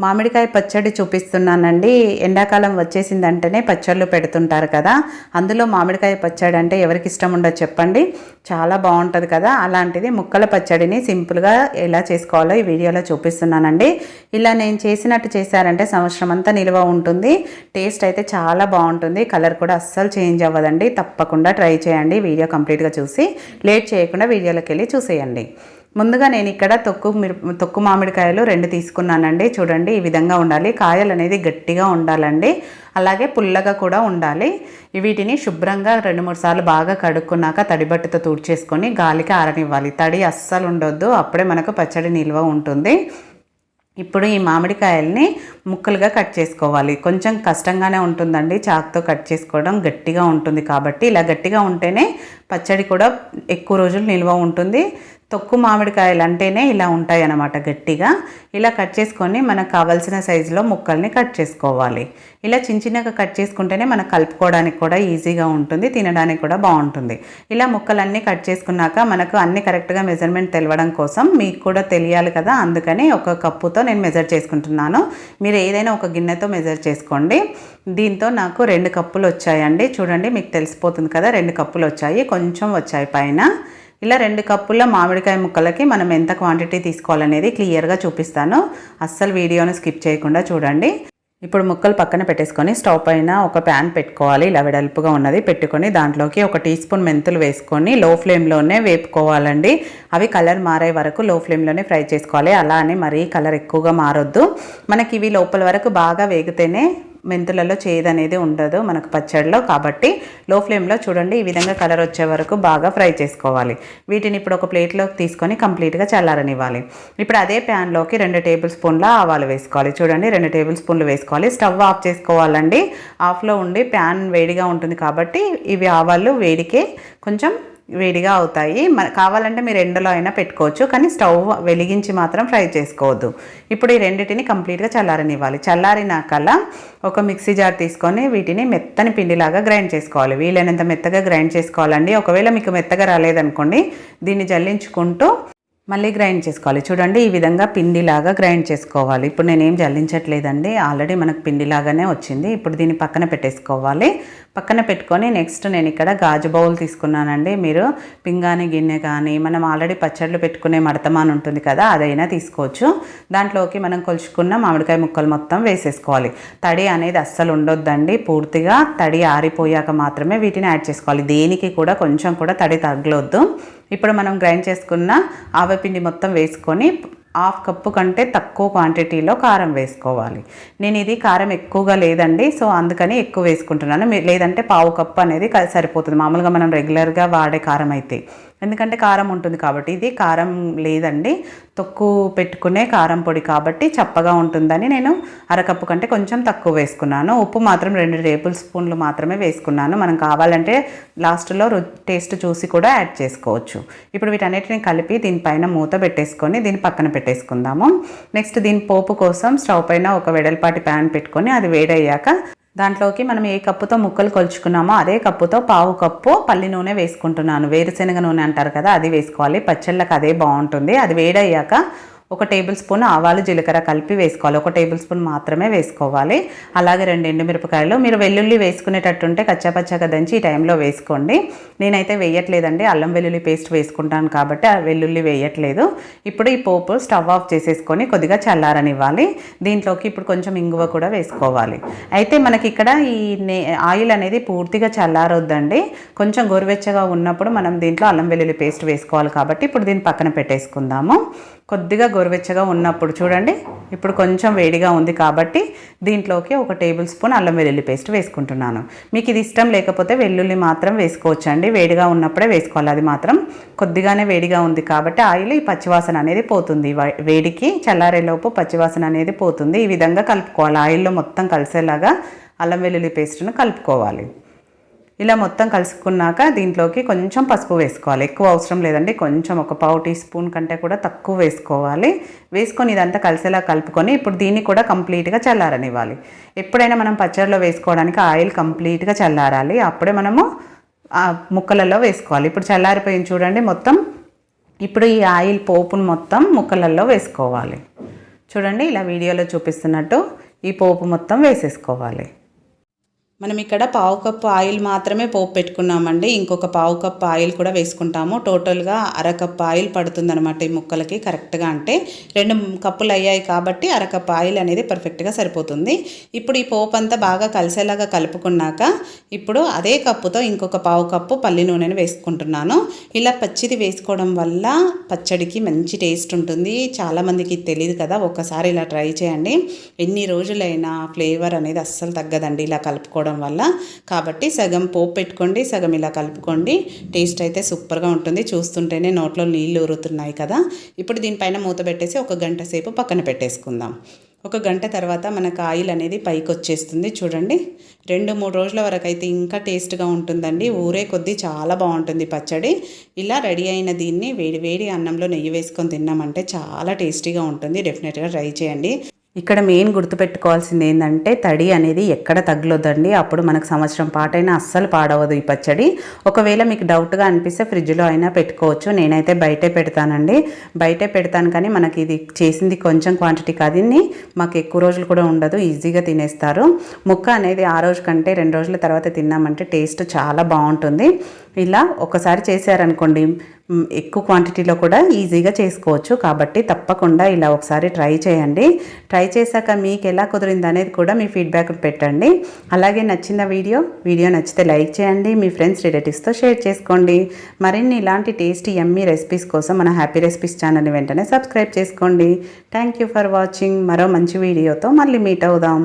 మామిడికాయ పచ్చడి చూపిస్తున్నానండి. ఎండాకాలం వచ్చేసిందంటేనే పచ్చళ్ళు పెడుతుంటారు కదా. అందులో మామిడికాయ పచ్చడి అంటే ఎవరికి ఇష్టం ఉండదు చెప్పండి. చాలా బాగుంటుంది కదా. అలాంటిది ముక్కల పచ్చడిని సింపుల్గా ఎలా చేసుకోవాలో ఈ వీడియోలో చూపిస్తున్నానండి. ఇలా నేను చేసినట్టు చేశారంటే సంవత్సరం అంతా నిల్వ ఉంటుంది. టేస్ట్ అయితే చాలా బాగుంటుంది. కలర్ కూడా అస్సలు చేంజ్ అవ్వదండి. తప్పకుండా ట్రై చేయండి. వీడియో కంప్లీట్గా చూసి లేట్ చేయకుండా వీడియోలోకి వెళ్ళి చూసేయండి. ముందుగా నేను ఇక్కడ తొక్కు మిరప తొక్కు మామిడికాయలు రెండు తీసుకున్నానండి. చూడండి ఈ విధంగా ఉండాలి. కాయలు అనేది గట్టిగా ఉండాలండి. అలాగే పుల్లగా కూడా ఉండాలి. వీటిని శుభ్రంగా రెండు మూడు సార్లు బాగా కడుక్కున్నాక తడిబట్టతో తూడ్చేసుకొని గాలికి ఆరనివ్వాలి. తడి అస్సలు ఉండొద్దు. అప్పుడే మనకు పచ్చడి నిల్వ ఉంటుంది. ఇప్పుడు ఈ మామిడికాయల్ని ముక్కలుగా కట్ చేసుకోవాలి. కొంచెం కష్టంగానే ఉంటుందండి. చాకుతో కట్ చేసుకోవడం గట్టిగా ఉంటుంది కాబట్టి ఇలా గట్టిగా ఉంటేనే పచ్చడి కూడా ఎక్కువ రోజులు నిల్వ ఉంటుంది. తొక్కు మామిడికాయలు అంటేనే ఇలా ఉంటాయి అన్నమాట గట్టిగా. ఇలా కట్ చేసుకొని మనకు కావాల్సిన సైజులో ముక్కల్ని కట్ చేసుకోవాలి. ఇలా చిన్న చిన్నగా కట్ చేసుకుంటేనే మనకు కలుపుకోవడానికి కూడా ఈజీగా ఉంటుంది తినడానికి కూడా బాగుంటుంది. ఇలా ముక్కలన్నీ కట్ చేసుకున్నాక మనకు అన్ని కరెక్ట్గా మెజర్మెంట్ తెలవడం కోసం మీకు కూడా తెలియాలి కదా అందుకని ఒక కప్పుతో నేను మెజర్ చేసుకుంటున్నాను. మీరు ఏదైనా ఒక గిన్నెతో మెజర్ చేసుకోండి. దీంతో నాకు రెండు కప్పులు వచ్చాయండి. చూడండి మీకు తెలిసిపోతుంది కదా రెండు కప్పులు వచ్చాయి కొంచెం వచ్చాయి పైన. ఇలా రెండు కప్పుల మామిడికాయ ముక్కలకి మనం ఎంత క్వాంటిటీ తీసుకోవాలనేది క్లియర్గా చూపిస్తాను. అస్సలు వీడియోను స్కిప్ చేయకుండా చూడండి. ఇప్పుడు ముక్కలు పక్కన పెట్టేసుకొని స్టవ్ పైన ఒక ప్యాన్ పెట్టుకోవాలి. ఇలా వెడల్పుగా ఉన్నది పెట్టుకొని దాంట్లోకి ఒక టీ స్పూన్ మెంతులు వేసుకొని లో ఫ్లేమ్లోనే వేపుకోవాలండి. అవి కలర్ మారే వరకు లో ఫ్లేమ్లోనే ఫ్రై చేసుకోవాలి. అలా అని మరీ కలర్ ఎక్కువగా మారొద్దు. మనకి ఇవి లోపల వరకు బాగా వేగితేనే మెంతులలో చేదు అనేది ఉండదు మనకు పచ్చడిలో. కాబట్టి లో ఫ్లేమ్లో చూడండి ఈ విధంగా కలర్ వచ్చే వరకు బాగా ఫ్రై చేసుకోవాలి. వీటిని ఇప్పుడు ఒక ప్లేట్లోకి తీసుకొని కంప్లీట్గా చల్లారనివ్వాలి. ఇప్పుడు అదే ప్యాన్లోకి రెండు టేబుల్ స్పూన్ల ఆవాలు వేసుకోవాలి. చూడండి రెండు టేబుల్ స్పూన్లు వేసుకోవాలి. స్టవ్ ఆఫ్ చేసుకోవాలండి. ఆఫ్లో ఉండి ప్యాన్ వేడిగా ఉంటుంది కాబట్టి ఇవి ఆవాలు వేడికే కొంచెం వేడిగా అవుతాయి. మన కావాలంటే మీరు ఎండలో అయినా పెట్టుకోవచ్చు. కానీ స్టవ్ వెలిగించి మాత్రం ఫ్రై చేసుకోవద్దు. ఇప్పుడు ఈ రెండింటిని కంప్లీట్గా చల్లారనివ్వాలి. చల్లారినాకల్లా ఒక మిక్సీ జార్ తీసుకొని వీటిని మెత్తని పిండిలాగా గ్రైండ్ చేసుకోవాలి. వీలైనంత మెత్తగా గ్రైండ్ చేసుకోవాలండి. ఒకవేళ మీకు మెత్తగా రాలేదనుకోండి దీన్ని జల్లించుకుంటూ మళ్ళీ గ్రైండ్ చేసుకోవాలి. చూడండి ఈ విధంగా పిండిలాగా గ్రైండ్ చేసుకోవాలి. ఇప్పుడు నేనేం జల్లించట్లేదండి. ఆల్రెడీ మనకు పిండిలాగానే వచ్చింది. ఇప్పుడు దీన్ని పక్కన పెట్టేసుకోవాలి. పక్కన పెట్టుకొని నెక్స్ట్ నేను ఇక్కడ గాజు బౌల్ తీసుకున్నానండి. మీరు పింగాణి గిన్నె కానీ మనం ఆల్రెడీ పచ్చళ్ళు పెట్టుకునే మడతమాన్ ఉంటుంది కదా అదైనా తీసుకోవచ్చు. దాంట్లోకి మనం కొలుచుకున్న మామిడికాయ ముక్కలు మొత్తం వేసేసుకోవాలి. తడి అనేది అస్సలు ఉండొద్దండి. పూర్తిగా తడి ఆరిపోయాక మాత్రమే వీటిని యాడ్ చేసుకోవాలి. దేనికి కూడా కొంచెం కూడా తడి తగ్గలొద్దు ఇప్పుడు మనం గ్రైండ్ చేసుకున్న ఆవపిండి మొత్తం వేసుకొని హాఫ్ కప్పు కంటే తక్కువ క్వాంటిటీలో కారం వేసుకోవాలి. నేను ఇది కారం ఎక్కువగా లేదండి సో అందుకని ఎక్కువ వేసుకుంటున్నాను. లేదంటే పావు కప్పు అనేది సరిపోతుంది. మామూలుగా మనం రెగ్యులర్గా వాడే కారం అయితే. ఎందుకంటే కారం ఉంటుంది కాబట్టి ఇది కారం లేదండి. తొక్కు పెట్టుకునే కారం పొడి కాబట్టి చప్పగా ఉంటుందని నేను అరకప్పు కంటే కొంచెం తక్కువ వేసుకున్నాను. ఉప్పు మాత్రం రెండు టేబుల్ స్పూన్లు మాత్రమే వేసుకున్నాను. మనం కావాలంటే లాస్ట్లో టేస్ట్ చూసి కూడా యాడ్ చేసుకోవచ్చు. ఇప్పుడు వీటన్నిటిని కలిపి దీనిపైన మూత పెట్టేసుకొని దీన్ని పక్కన పెట్టేసుకుందాము. నెక్స్ట్ దీని పోపు కోసం స్టవ్ పైన ఒక వెడల్పాటి ప్యాన్ పెట్టుకొని అది వేడయ్యాక దాంట్లోకి మనం ఏ కప్పుతో ముక్కలు కొలుచుకున్నామో అదే కప్పుతో పావు కప్పు పల్లి నూనె వేసుకుంటున్నాను. వేరుశనగ నూనె అంటారు కదా అది వేసుకోవాలి. పచ్చళ్ళకి అదే బాగుంటుంది. అది వేడయ్యాక ఒక టేబుల్ స్పూన్ ఆవాలు జీలకర్ర కలిపి వేసుకోవాలి. ఒక టేబుల్ స్పూన్ మాత్రమే వేసుకోవాలి. అలాగే రెండు ఎండుమిరపకాయలు. మీరు వెల్లుల్లి వేసుకునేటట్టుంటే కచ్చాపచ్చాగా దంచి ఈ టైంలో వేసుకోండి. నేనైతే వేయట్లేదండి. అల్లం వెల్లుల్లి పేస్ట్ వేసుకుంటాను కాబట్టి ఆ వెల్లుల్లి వేయట్లేదు. ఇప్పుడు ఈ పోపు స్టవ్ ఆఫ్ చేసేసుకొని కొద్దిగా చల్లారనివ్వాలి. దీంట్లోకి ఇప్పుడు కొంచెం ఇంగువ కూడా వేసుకోవాలి. అయితే మనకి ఇక్కడ ఈ నే ఆయిల్ అనేది పూర్తిగా చల్లారొద్దండి. కొంచెం గోరువెచ్చగా ఉన్నప్పుడు మనం దీంట్లో అల్లం వెల్లుల్లి పేస్ట్ వేసుకోవాలి కాబట్టి ఇప్పుడు దీన్ని పక్కన పెట్టేసుకుందాము. కొద్దిగా గోరువెచ్చగా ఉన్నప్పుడు చూడండి ఇప్పుడు కొంచెం వేడిగా ఉంది కాబట్టి దీంట్లోకి ఒక టేబుల్ స్పూన్ అల్లం వెల్లుల్లి పేస్ట్ వేసుకుంటున్నాను. మీకు ఇది ఇష్టం లేకపోతే వెల్లుల్లి మాత్రం వేసుకోవచ్చు అండి వేడిగా ఉన్నప్పుడే వేసుకోవాలి. అది మాత్రం కొద్దిగానే వేడిగా ఉంది కాబట్టి ఆయిల్ ఈ పచ్చివాసన అనేది పోతుంది. వేడికి చల్లారేలోపు పచ్చివాసన అనేది పోతుంది. ఈ విధంగా కలుపుకోవాలి. ఆయిల్లో మొత్తం కలిసేలాగా అల్లం వెల్లుల్లి పేస్ట్ను కలుపుకోవాలి. ఇలా మొత్తం కలుసుకున్నాక దీంట్లోకి కొంచెం పసుపు వేసుకోవాలి. ఎక్కువ అవసరం లేదండి. కొంచెం ఒక పావు టీ స్పూన్ కంటే కూడా తక్కువ వేసుకోవాలి. వేసుకొని ఇదంతా కలిసేలా కలుపుకొని ఇప్పుడు దీన్ని కూడా కంప్లీట్గా చల్లారనివ్వాలి. ఎప్పుడైనా మనం పచ్చడిలో వేసుకోవడానికి ఆయిల్ కంప్లీట్గా చల్లారాలి. అప్పుడే మనము ముక్కలలో వేసుకోవాలి. ఇప్పుడు చల్లారిపోయింది చూడండి మొత్తం. ఇప్పుడు ఈ ఆయిల్ పోపును మొత్తం ముక్కలలో వేసుకోవాలి. చూడండి ఇలా వీడియోలో చూపిస్తున్నట్టు ఈ పోపు మొత్తం వేసేసుకోవాలి. మనం ఇక్కడ పావు కప్పు ఆయిల్ మాత్రమే పోపు పెట్టుకున్నామండి. ఇంకొక పావు కప్పు ఆయిల్ కూడా వేసుకుంటాము. టోటల్గా అరకప్పు ఆయిల్ పడుతుందనమాట ఈ ముక్కలకి కరెక్ట్గా అంటే. రెండు కప్పులు అయ్యాయి కాబట్టి అరకప్పు ఆయిల్ అనేది పర్ఫెక్ట్గా సరిపోతుంది. ఇప్పుడు ఈ పోపు అంతా బాగా కలిసేలాగా కలుపుకున్నాక ఇప్పుడు అదే కప్పుతో ఇంకొక పావు కప్పు పల్లి నూనెను వేసుకుంటున్నాను. ఇలా పచ్చిది వేసుకోవడం వల్ల పచ్చడికి మంచి టేస్ట్ ఉంటుంది. చాలామందికి తెలియదు కదా ఒక్కసారి ఇలా ట్రై చేయండి. ఎన్ని రోజులైనా ఫ్లేవర్ అనేది అస్సలు తగ్గదండి ఇలా కలుపుకోవడం వల్ల. కాబట్టి సగం పోపు పెట్టుకోండి సగం ఇలా కలుపుకోండి. టేస్ట్ అయితే సూపర్గా ఉంటుంది. చూస్తుంటేనే నోట్లో నీళ్ళు ఊరుతున్నాయి కదా. ఇప్పుడు దీనిపైన మూత పెట్టేసి ఒక గంట సేపు పక్కన పెట్టేసుకుందాం. ఒక గంట తర్వాత మనకు ఆయిల్ అనేది పైకి వచ్చేస్తుంది. చూడండి. రెండు మూడు రోజుల వరకు అయితే ఇంకా టేస్ట్గా ఉంటుందండి. ఊరే కొద్దీ చాలా బాగుంటుంది పచ్చడి. ఇలా రెడీ అయిన దీన్ని వేడి వేడి అన్నంలో నెయ్యి వేసుకొని తిన్నామంటే చాలా టేస్టీగా ఉంటుంది. డెఫినెట్గా ట్రై చేయండి. ఇక్కడ మెయిన్ గుర్తుపెట్టుకోవాల్సింది ఏంటంటే తడి అనేది ఎక్కడ తగలొద్దండి అప్పుడు మనకు సంవత్సరం పాటైనా అస్సలు పాడవదు ఈ పచ్చడి. ఒకవేళ మీకు డౌట్గా అనిపిస్తే ఫ్రిడ్జ్లో అయినా పెట్టుకోవచ్చు. నేనైతే బయటే పెడతానండి. బయటే పెడతాను కానీ మనకి ఇది చేసింది కొంచెం క్వాంటిటీ కాదని మాకు ఎక్కువ రోజులు కూడా ఉండదు ఈజీగా తినేస్తారు. ముక్క అనేది ఆ రోజు కంటే రెండు రోజుల తర్వాత తిన్నామంటే టేస్ట్ చాలా బాగుంటుంది. ఇలా ఒకసారి చేశారనుకోండి ఎక్కువ క్వాంటిటీలో కూడా ఈజీగా చేసుకోవచ్చు. కాబట్టి తప్పకుండా ఇలా ఒకసారి ట్రై చేయండి. ట్రై చేశాక మీకు ఎలా కుదిరింది అనేది కూడా మీ ఫీడ్బ్యాక్ పెట్టండి. అలాగే నచ్చిన వీడియో వీడియో నచ్చితే లైక్ చేయండి. మీ ఫ్రెండ్స్ రిలేటివ్స్తో షేర్ చేసుకోండి. మరిన్ని ఇలాంటి టేస్టీ ఎమ్మీ రెసిపీస్ కోసం మన హ్యాపీ రెసిపీస్ ఛానల్ని వెంటనే సబ్స్క్రైబ్ చేసుకోండి. థ్యాంక్ యూ ఫర్ వాచింగ్ మరో మంచి వీడియోతో మళ్ళీ మీట్ అవుదాం.